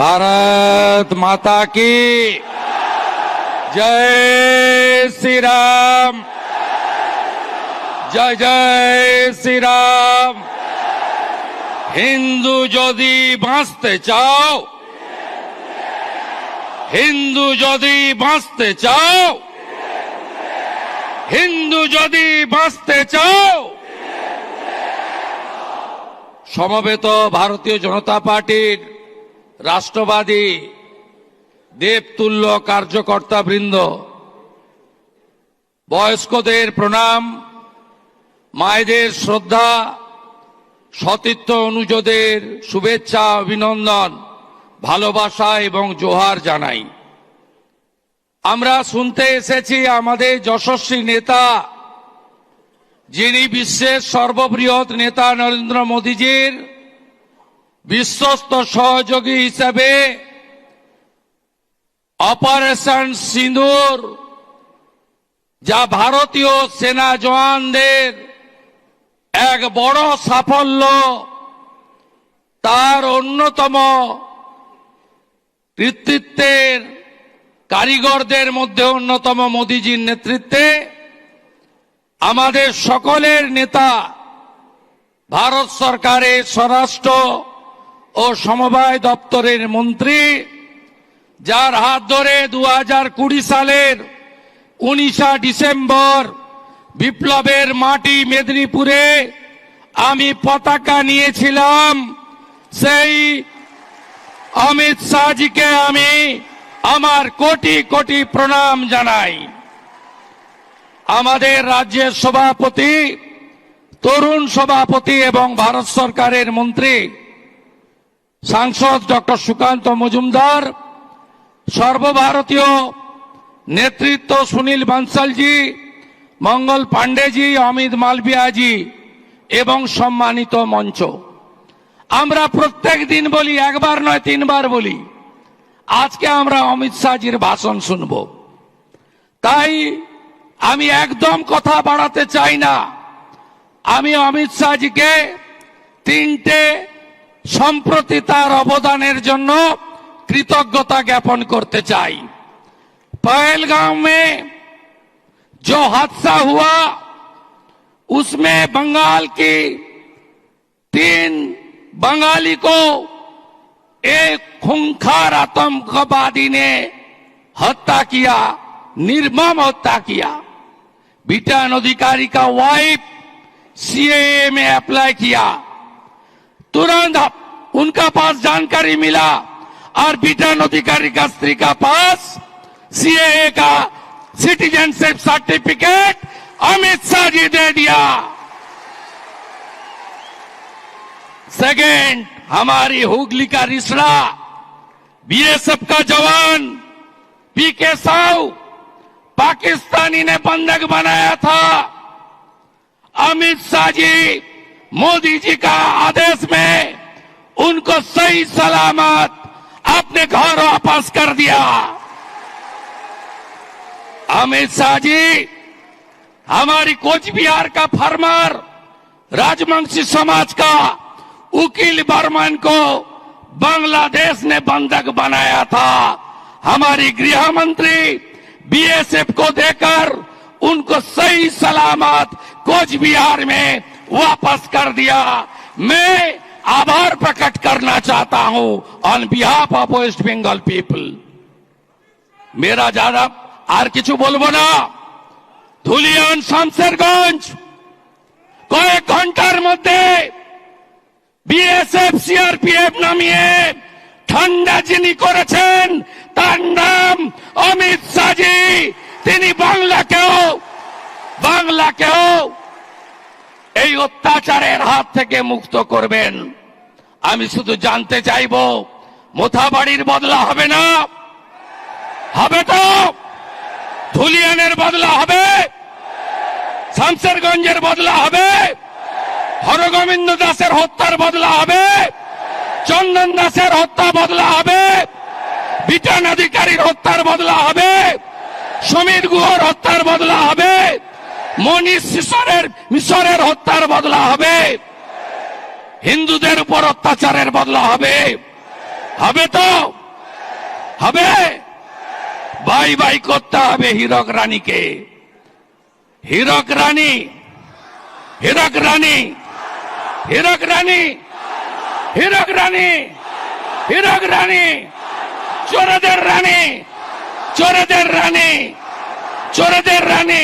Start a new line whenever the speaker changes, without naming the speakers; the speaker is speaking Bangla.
भारत माता की जय श्री राम জয় জয় শ্রীরাম হিন্দু যদি বাঁচতে চাও হিন্দু যদি বাঁচতে চাও হিন্দু যদি বাঁচতে চাও সমবেত ভারতীয় জনতা পার্টির রাষ্ট্রবাদী দেবতুল্য কার্যকর্তা বৃন্দ, বয়স্কদের প্রণাম, মায়েদের শ্রদ্ধা, সতীর্থ অনুজদের শুভেচ্ছা, অভিনন্দন, ভালোবাসা এবং জোহার জানাই। আমরা শুনতে এসেছি আমাদের যশস্বী নেতা, যিনি বিশ্বের সর্ববৃহৎ নেতা নরেন্দ্র মোদীজির বিশ্বস্ত সহযোগী হিসেবে অপারেশন সিঁদুর যা ভারতীয় সেনা জওয়ানদের এক বড় সাফল্য, তার অন্যতম কৃতিত্বের কারিগরদের মধ্যে অন্যতম মোদীজির নেতৃত্বে আমাদের সকলের নেতা, ভারত সরকারের স্বরাষ্ট্র ও সমবায় দপ্তরের মন্ত্রী, যার হাত ধরে দু কুড়ি সালের উনিশা ডিসেম্বর বিপ্লবের মাটি মেদিনীপুরে আমি পতাকা নিয়েছিলাম, সেই অমিত শাহজিকে আমি আমার কোটি কোটি প্রণাম জানাই। আমাদের রাজ্যের সভাপতি, তরুণ সভাপতি এবং ভারত সরকারের মন্ত্রী সাংসদ ডক্টর সুকান্ত মজুমদার, সর্বভারতীয় নেতৃত্ব সুনীল বানসালজি, মঙ্গল পাণ্ডেজি, অমিত মালবিয়াজি এবং সম্মানিত মঞ্চ। আমরা প্রত্যেক দিন বলি, একবার নয়, তিনবার বলি, আজকে আমরা অমিত শাহজির ভাষণ শুনব। তাই আমি একদম কথা বাড়াতে চাই না। আমি অমিত শাহজিকে তিনটে সম্প্রতি তার অবদানের জন্য কৃতজ্ঞতা জ্ঞাপন করতে চাই। পায়েলগাঁও মে যো হাদসা হুয়া, উসমে বঙ্গাল কি তিন বঙ্গালী কো খুঙ্খার আতঙ্কবাদী নে হত্যা কিয়া, নির্মম হত্যা কিয়া। বিটান অধিকারী কা ওয়াইফ সিএএম এ কিয়া। तुरंत उनका पास जानकारी मिला और बिटन अधिकारी का स्त्री का पास सीएए का सिटीजनशिप सर्टिफिकेट अमित शाह जी दे दिया। सेकेंड हमारी हुगली का रिश्ता बीएसएफ का जवान पीके साहू, पाकिस्तानी ने बंधक बनाया था। अमित शाह जी मोदी जी का आदेश में उनको सही सलामत अपने घर वापस कर दिया। अमित शाह जी, हमारी कोच बिहार का फार्मर, राजवंशी समाज का उकील बर्मन को बांग्लादेश ने बंधक बनाया था। हमारी गृह मंत्री बीएसएफ को देकर उनको सही सलामत कोच बिहार में वापस कर दिया मैं आभार प्रकट करना चाहता हूं on behalf of West Bengal people मेरा ज्यादा আর কিছু বলবো না ধুলিয়ান শামসেরগঞ্জ কয়েক ঘন্টার মধ্যে বিএসএফ সিআরপিএফ নামিয়ে ঠান্ডা যিনি করেছেন তার নাম অমিত শাহজি তিনি বাংলাকেও বাংলাকেও এই অত্যাচারের হাত থেকে মুক্ত করবেন। আমি শুধু জানতে চাইব, মোথাবাড়ির বদলা হবে না? হবে তো? ধুলিয়ানের বদলা হবে? শামসেরগঞ্জের বদলা হবে? হরগোবিন্দ দাসের হত্যার বদলা হবে? চন্দন দাসের হত্যা বদলা হবে? বিটান অধিকারীর হত্যার বদলা হবে? সমীর গুহর হত্যার বদলা হবে? মনীষ মিশরের হত্যার বদলা হবে। হিন্দুদের উপর অত্যাচারের বদলা হবে। হবে তো? হবে? বাই বাই করতে হবে হীরক রানীকে। হীরক রানী হীরক রানী হীরক রানী হীরক রানী হীরক রানী, চোরদের রানী চোরদের রানী চোরদের রানী।